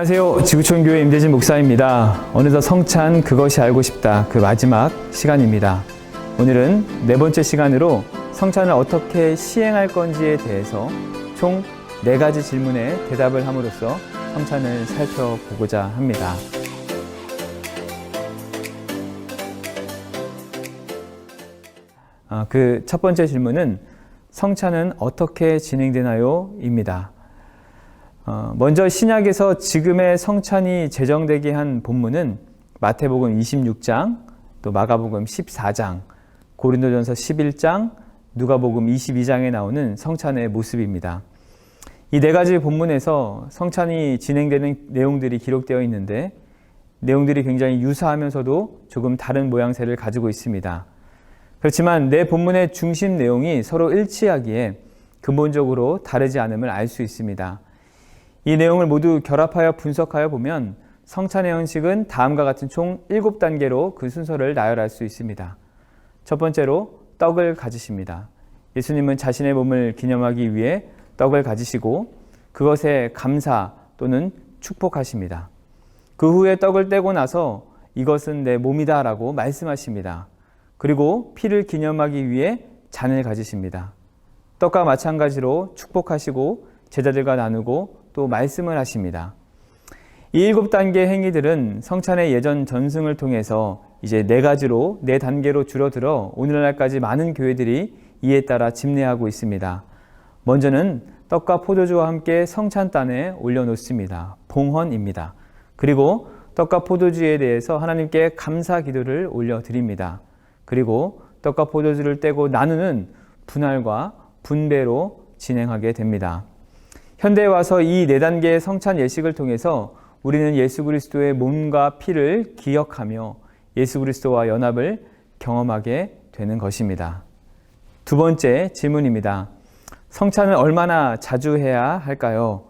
안녕하세요. 지구촌 교회 임대진 목사입니다. 어느덧 성찬 그것이 알고 싶다. 그 마지막 시간입니다. 오늘은 네 번째 시간으로 성찬을 어떻게 시행할 건지에 대해서 총 네 가지 질문에 대답을 함으로써 성찬을 살펴보고자 합니다. 아, 그첫 번째 질문은 성찬은 어떻게 진행되나요? 입니다. 어, 먼저 신약에서 지금의 성찬이 제정되게 한 본문은 마태복음 26장, 또 마가복음 14장, 고린도전서 11장, 누가복음 22장에 나오는 성찬의 모습입니다. 이 네 가지 본문에서 성찬이 진행되는 내용들이 기록되어 있는데 내용들이 굉장히 유사하면서도 조금 다른 모양새를 가지고 있습니다. 그렇지만 내 본문의 중심 내용이 서로 일치하기에 근본적으로 다르지 않음을 알 수 있습니다. 이 내용을 모두 결합하여 분석하여 보면 성찬의 형식은 다음과 같은 총 7단계로 그 순서를 나열할 수 있습니다. 첫 번째로 떡을 가지십니다. 예수님은 자신의 몸을 기념하기 위해 떡을 가지시고 그것에 감사 또는 축복하십니다. 그 후에 떡을 떼고 나서 이것은 내 몸이다 라고 말씀하십니다. 그리고 피를 기념하기 위해 잔을 가지십니다. 떡과 마찬가지로 축복하시고 제자들과 나누고 또 말씀을 하십니다. 이 일곱 단계 행위들은 성찬의 예전 전승을 통해서 이제 네 가지로 네 단계로 줄어들어 오늘날까지 많은 교회들이 이에 따라 집례하고 있습니다. 먼저는 떡과 포도주와 함께 성찬단에 올려놓습니다. 봉헌입니다. 그리고 떡과 포도주에 대해서 하나님께 감사 기도를 올려드립니다. 그리고 떡과 포도주를 떼고 나누는 분할과 분배로 진행하게 됩니다. 현대에 와서 이 네 단계의 성찬 예식을 통해서 우리는 예수 그리스도의 몸과 피를 기억하며 예수 그리스도와 연합을 경험하게 되는 것입니다. 두 번째 질문입니다. 성찬을 얼마나 자주 해야 할까요?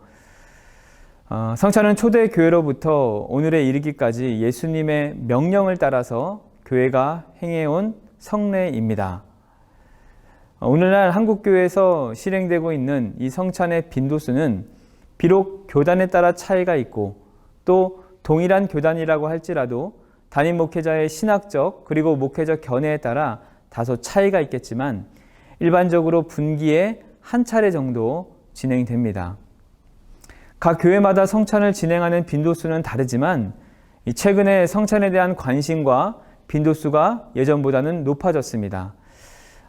어, 성찬은 초대 교회로부터 오늘에 이르기까지 예수님의 명령을 따라서 교회가 행해온 성례입니다. 어, 오늘날 한국교회에서 실행되고 있는 이 성찬의 빈도수는 비록 교단에 따라 차이가 있고 또 동일한 교단이라고 할지라도 담임 목회자의 신학적 그리고 목회적 견해에 따라 다소 차이가 있겠지만 일반적으로 분기에 한 차례 정도 진행됩니다. 각 교회마다 성찬을 진행하는 빈도수는 다르지만 최근에 성찬에 대한 관심과 빈도수가 예전보다는 높아졌습니다.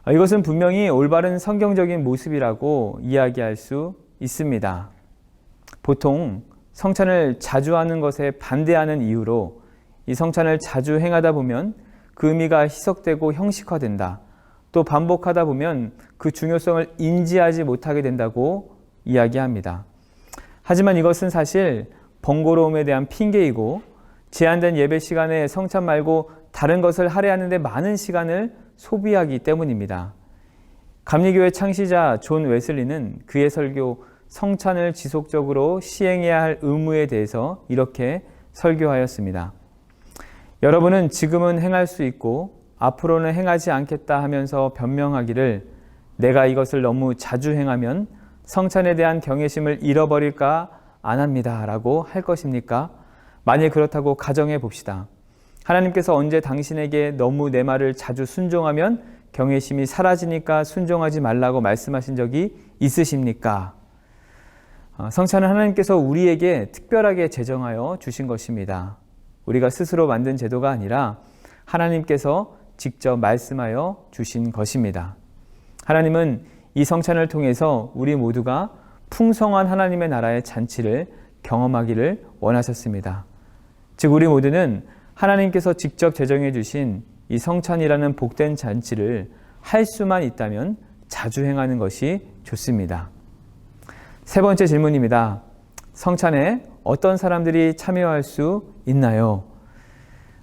이것은 분명히 올바른 성경적인 모습이라고 이야기할 수 있습니다. 보통 성찬을 자주 하는 것에 반대하는 이유로 이 성찬을 자주 행하다 보면 그 의미가 희석되고 형식화된다. 또 반복하다 보면 그 중요성을 인지하지 못하게 된다고 이야기합니다. 하지만 이것은 사실 번거로움에 대한 핑계이고 제한된 예배 시간에 성찬 말고 다른 것을 할애하는데 많은 시간을 소비하기 때문입니다. 감리교회 창시자 존 웨슬리는 그의 설교 성찬을 지속적으로 시행해야 할 의무에 대해서 이렇게 설교하였습니다. 여러분은 지금은 행할 수 있고 앞으로는 행하지 않겠다 하면서 변명하기를 내가 이것을 너무 자주 행하면 성찬에 대한 경외심을 잃어버릴까 안 합니다. 라고 할 것입니까? 만일 그렇다고 가정해 봅시다. 하나님께서 언제 당신에게 너무 내 말을 자주 순종하면 경외심이 사라지니까 순종하지 말라고 말씀하신 적이 있으십니까? 어, 성찬은 하나님께서 우리에게 특별하게 제정하여 주신 것입니다. 우리가 스스로 만든 제도가 아니라 하나님께서 직접 말씀하여 주신 것입니다. 하나님은 이 성찬을 통해서 우리 모두가 풍성한 하나님의 나라의 잔치를 경험하기를 원하셨습니다. 즉, 우리 모두는 하나님께서 직접 제정해 주신 이 성찬이라는 복된 잔치를 할 수만 있다면 자주 행하는 것이 좋습니다. 세 번째 질문입니다. 성찬에 어떤 사람들이 참여할 수 있나요?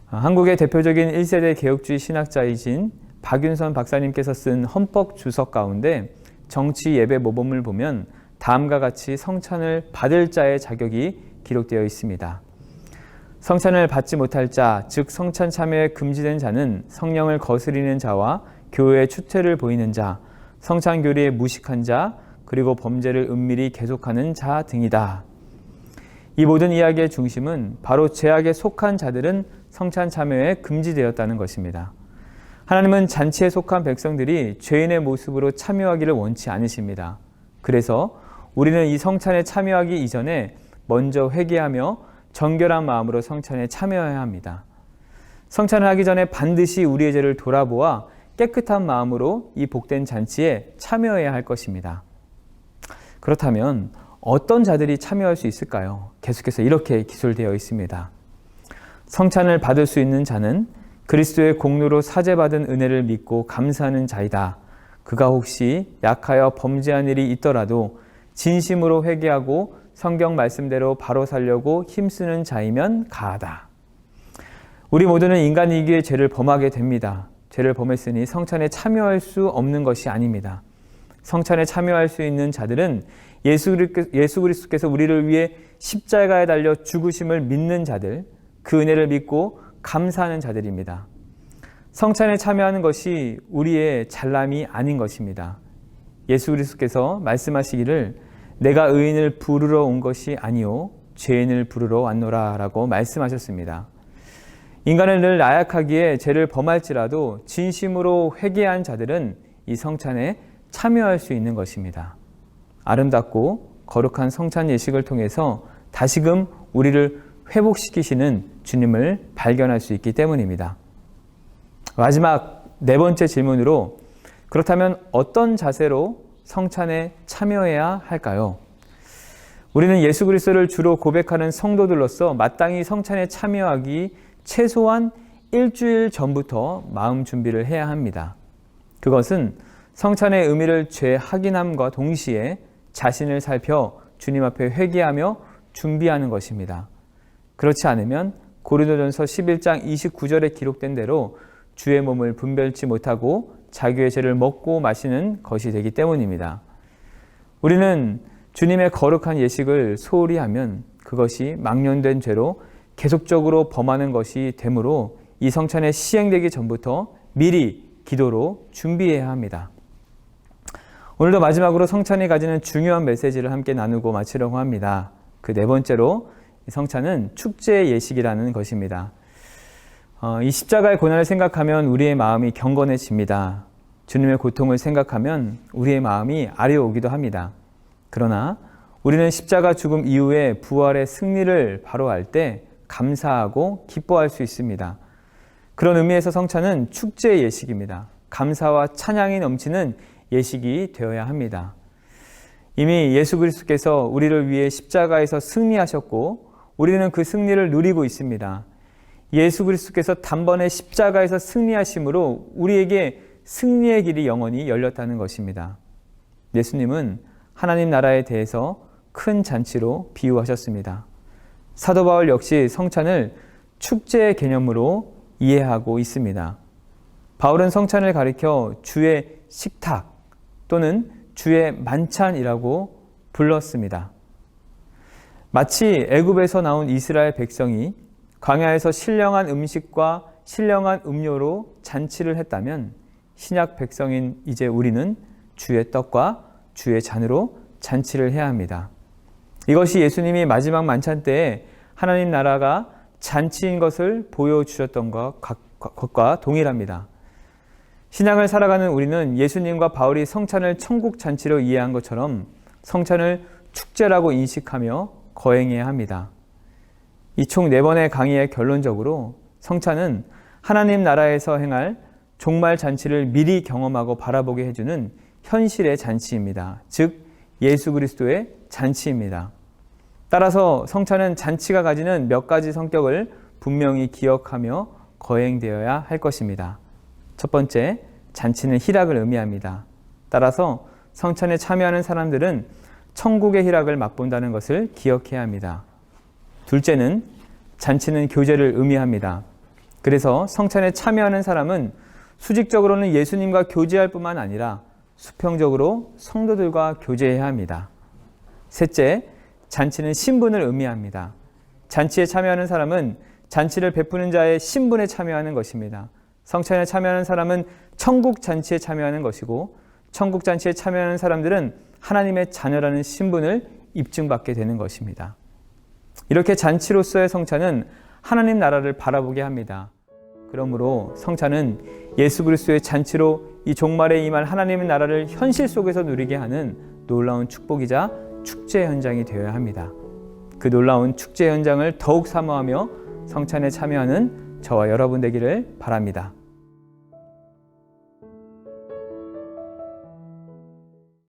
한국의 대표적인 1세대 개혁주의 신학자이신 박윤선 박사님께서 쓴 헌법 주석 가운데 정치 예배 모범을 보면 다음과 같이 성찬을 받을 자의 자격이 기록되어 있습니다. 성찬을 받지 못할 자, 즉 성찬 참여에 금지된 자는 성령을 거스리는 자와 교회의 추태를 보이는 자, 성찬 교리에 무식한 자, 그리고 범죄를 은밀히 계속하는 자 등이다. 이 모든 이야기의 중심은 바로 죄악에 속한 자들은 성찬 참여에 금지되었다는 것입니다. 하나님은 잔치에 속한 백성들이 죄인의 모습으로 참여하기를 원치 않으십니다. 그래서 우리는 이 성찬에 참여하기 이전에 먼저 회개하며 정결한 마음으로 성찬에 참여해야 합니다. 성찬을 하기 전에 반드시 우리의 죄를 돌아보아 깨끗한 마음으로 이 복된 잔치에 참여해야 할 것입니다. 그렇다면 어떤 자들이 참여할 수 있을까요? 계속해서 이렇게 기술되어 있습니다. 성찬을 받을 수 있는 자는 그리스도의 공로로 사죄받은 은혜를 믿고 감사하는 자이다. 그가 혹시 약하여 범죄한 일이 있더라도 진심으로 회개하고 성경 말씀대로 바로 살려고 힘쓰는 자이면 가하다. 우리 모두는 인간이기에 죄를 범하게 됩니다. 죄를 범했으니 성찬에 참여할 수 없는 것이 아닙니다. 성찬에 참여할 수 있는 자들은 예수, 그리스도께서 우리를 위해 십자가에 달려 죽으심을 믿는 자들, 그 은혜를 믿고 감사하는 자들입니다. 성찬에 참여하는 것이 우리의 잘남이 아닌 것입니다. 예수 그리스도께서 말씀하시기를 내가 의인을 부르러 온 것이 아니요 죄인을 부르러 왔노라라고 말씀하셨습니다. 인간은 늘 나약하기에 죄를 범할지라도 진심으로 회개한 자들은 이 성찬에 참여할 수 있는 것입니다. 아름답고 거룩한 성찬 예식을 통해서 다시금 우리를 회복시키시는 주님을 발견할 수 있기 때문입니다. 마지막 네 번째 질문으로 그렇다면 어떤 자세로 성찬에 참여해야 할까요? 우리는 예수 그리스도를 주로 고백하는 성도들로서 마땅히 성찬에 참여하기 최소한 일주일 전부터 마음 준비를 해야 합니다. 그것은 성찬의 의미를 재확인함과 동시에 자신을 살펴 주님 앞에 회개하며 준비하는 것입니다. 그렇지 않으면 고린도전서 11장 29절에 기록된 대로 주의 몸을 분별치 못하고 자기의 죄를 먹고 마시는 것이 되기 때문입니다. 우리는 주님의 거룩한 예식을 소홀히 하면 그것이 망년된 죄로 계속적으로 범하는 것이 되므로 이 성찬에 시행되기 전부터 미리 기도로 준비해야 합니다. 오늘도 마지막으로 성찬이 가지는 중요한 메시지를 함께 나누고 마치려고 합니다. 그 네 번째로 성찬은 축제의 예식이라는 것입니다. 어, 이 십자가의 고난을 생각하면 우리의 마음이 경건해집니다. 주님의 고통을 생각하면 우리의 마음이 아려오기도 합니다. 그러나 우리는 십자가 죽음 이후에 부활의 승리를 바로할 때 감사하고 기뻐할 수 있습니다. 그런 의미에서 성찬은 축제의 예식입니다. 감사와 찬양이 넘치는 예식이 되어야 합니다. 이미 예수 그리스도께서 우리를 위해 십자가에서 승리하셨고 우리는 그 승리를 누리고 있습니다. 예수 그리스도께서 단번에 십자가에서 승리하심으로 우리에게 승리의 길이 영원히 열렸다는 것입니다. 예수님은 하나님 나라에 대해서 큰 잔치로 비유하셨습니다. 사도 바울 역시 성찬을 축제의 개념으로 이해하고 있습니다. 바울은 성찬을 가리켜 주의 식탁 또는 주의 만찬이라고 불렀습니다. 마치 애굽에서 나온 이스라엘 백성이 광야에서 신령한 음식과 신령한 음료로 잔치를 했다면 신약 백성인 이제 우리는 주의 떡과 주의 잔으로 잔치를 해야 합니다. 이것이 예수님이 마지막 만찬 때에 하나님 나라가 잔치인 것을 보여주셨던 것과 동일합니다. 신앙을 살아가는 우리는 예수님과 바울이 성찬을 천국 잔치로 이해한 것처럼 성찬을 축제라고 인식하며 거행해야 합니다. 이 총 네 번의 강의의 결론적으로 성찬은 하나님 나라에서 행할 종말 잔치를 미리 경험하고 바라보게 해주는 현실의 잔치입니다. 즉, 예수 그리스도의 잔치입니다. 따라서 성찬은 잔치가 가지는 몇 가지 성격을 분명히 기억하며 거행되어야 할 것입니다. 첫 번째, 잔치는 희락을 의미합니다. 따라서 성찬에 참여하는 사람들은 천국의 희락을 맛본다는 것을 기억해야 합니다. 둘째는 잔치는 교제를 의미합니다. 그래서 성찬에 참여하는 사람은 수직적으로는 예수님과 교제할 뿐만 아니라 수평적으로 성도들과 교제해야 합니다. 셋째, 잔치는 신분을 의미합니다. 잔치에 참여하는 사람은 잔치를 베푸는 자의 신분에 참여하는 것입니다. 성찬에 참여하는 사람은 천국 잔치에 참여하는 것이고 천국 잔치에 참여하는 사람들은 하나님의 자녀라는 신분을 입증받게 되는 것입니다. 이렇게 잔치로서의 성찬은 하나님 나라를 바라보게 합니다. 그러므로 성찬은 예수 그리스도의 잔치로 이 종말에 임할 하나님의 나라를 현실 속에서 누리게 하는 놀라운 축복이자 축제 현장이 되어야 합니다. 그 놀라운 축제 현장을 더욱 사모하며 성찬에 참여하는 저와 여러분 되기를 바랍니다.